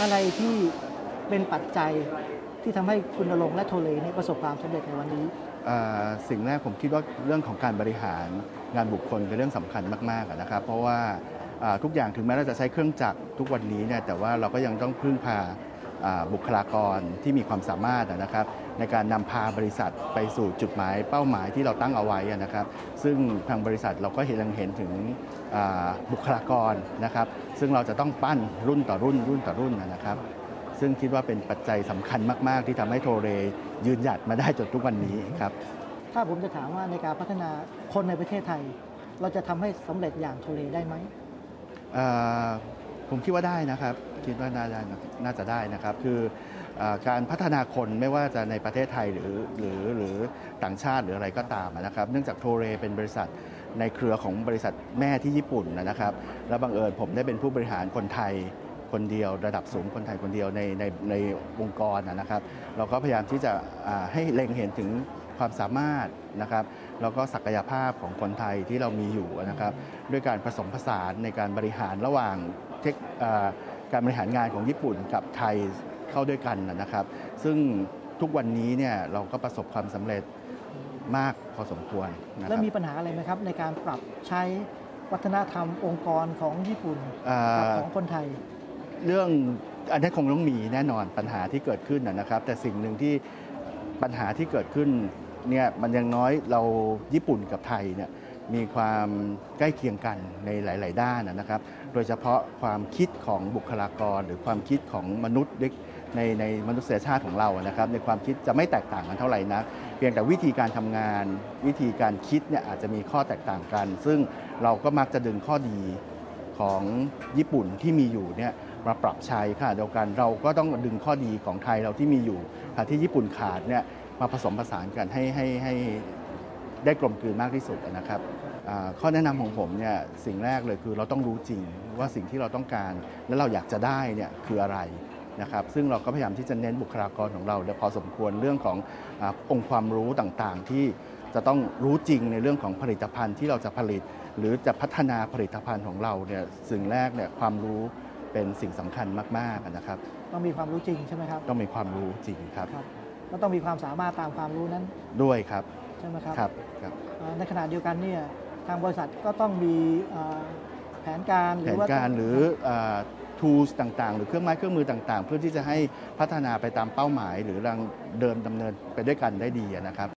อะไรที่เป็นปัจจัยที่ทำให้คุณณรงและโทเลนี่ประสบความสำเร็จในวันนี้ สิ่งแรกผมคิดว่าเรื่องของการบริหารงานบุคคลเป็นเรื่องสำคัญมากๆนะครับ เพราะว่าทุกอย่างถึงแม้เราจะใช้เครื่องจักรทุกวันนี้เนี่ยแต่ว่าเราก็ยังต้องพึ่งพา บุคลากรที่มีความสามารถอะนะครับ ในการนำพาบริษัทไปสู่จุดหมายเป้าหมายที่เราตั้งเอาไว้อะนะครับ ซึ่งทางบริษัทเราก็เห็นยังเห็นถึงอ่าบุคลากรนะครับ ซึ่งเราจะต้องปั้นรุ่นต่อรุ่นรุ่นต่อรุ่นอะนะครับ ซึ่งคิดว่าเป็นปัจจัยสำคัญมาก ๆ ที่ทำให้โทเรยืนหยัดมาได้จนทุกวันนี้ครับถ้าผมจะถามว่าในการพัฒนาคนในประเทศไทย เราจะทำให้สำเร็จอย่างโทเลได้ไหมเอ่อ ผมคิดว่าได้นะครับ คิดว่าน่าได้นะน่าจะได้นะครับ คือการพัฒนาคนไม่ว่าจะในประเทศไทยหรือหรือหรือต่างชาติหรืออะไรก็ตามนะครับ เนื่องจากโทเรเป็นบริษัทในเครือของบริษัทแม่ที่ญี่ปุ่นนะครับ แล้วบังเอิญผมได้เป็นผู้บริหารคนไทยคนเดียวระดับสูงคนไทยคนเดียวในในในองค์กรนะครับ เราก็พยายามที่จะให้เล็งเห็นถึง ความสามารถนะครับแล้วก็ศักยภาพของคนไทยที่เรามีอยู่นะครับด้วยการผสมผสานในการบริหารระหว่างเทคเอ่อการบริหารงานของญี่ปุ่นกับไทยเข้าด้วยกันนะครับ ซึ่งทุกวันนี้เนี่ยเราก็ประสบความสำเร็จมากพอสมควรนะคและรับมีปัญหาอะไรไหมครับ ในการปรับใช้วัฒนธรรมองค์กรของญี่ปุ่นเอ่กับอของคนไทย เรื่องอันนี้คงต้องมีแน่นอนปัญหาที่เกิดขึ้นนะนะครับ แต่สิ่งหนึ่งที่ปัญหาที่เกิดขึ้น เนี่ยมันยังน้อยเราญี่ปุ่นกับไทยเนี่ยมีความใกล้เคียงกันในหลาย ๆ ด้านนะครับ โดยเฉพาะความคิดของบุคลากร หรือความคิดของมนุษย์ในในมนุษยชาติของเรานะครับ ในความคิดจะไม่แตกต่างกันเท่าไหร่นะเพียงแต่วิธีการทำงาน วิธีการคิดเนี่ยอาจจะมีข้อแตกต่างกัน ซึ่งเราก็มักจะดึงข้อดีของญี่ปุ่นที่มีอยู่เนี่ยมาปรับใช้ค่ะเดียวกันเราก็ต้องดึงข้อดีของไทยเราที่มีอยู่ที่ญี่ปุ่นขาดเนี่ย มาผสมผสานกันให้ให้ให้ได้กลมกลืนมากที่สุดนะครับอ่าข้อแนะนำของผมเนี่ยสิ่งแรกเลยคือเราต้องรู้จริงว่าสิ่งที่เราต้องการและเราอยากจะได้เนี่ยคืออะไรนะครับซึ่งเราก็พยายามที่จะเน้นบุคลากรของเราเนี่ยพอสมควรเรื่องของอาองค์ความรู้ต่างๆ ที่จะต้องรู้จริงในเรื่องของผลิตภัณฑ์ที่เราจะผลิต หรือจะพัฒนาผลิตภัณฑ์ของเราเนี่ยสิ่งแรกเนี่ยความรู้เป็นสิ่งสำคัญมากๆนะครับ ต้องมีความรู้จริงใช่ไหมครับ ต้องมีความรู้จริงครับครับ ก็ต้องมีความสามารถตามความรู้นั้นด้วยครับใช่ไหมครับครับครับอ่าในขณะเดียวกันเนี่ยทางบริษัทก็ต้องมีอ่าแผนการหแผรือนว่าการหรืออ่า tools ต่างๆ หรือเครื่องไม้เครื่องมือต่างๆ เพื่อที่จะให้พัฒนาไปตามเป้าหมาย หรือรังเดิมดำเนินไปด้วยกันได้ดีนะครับ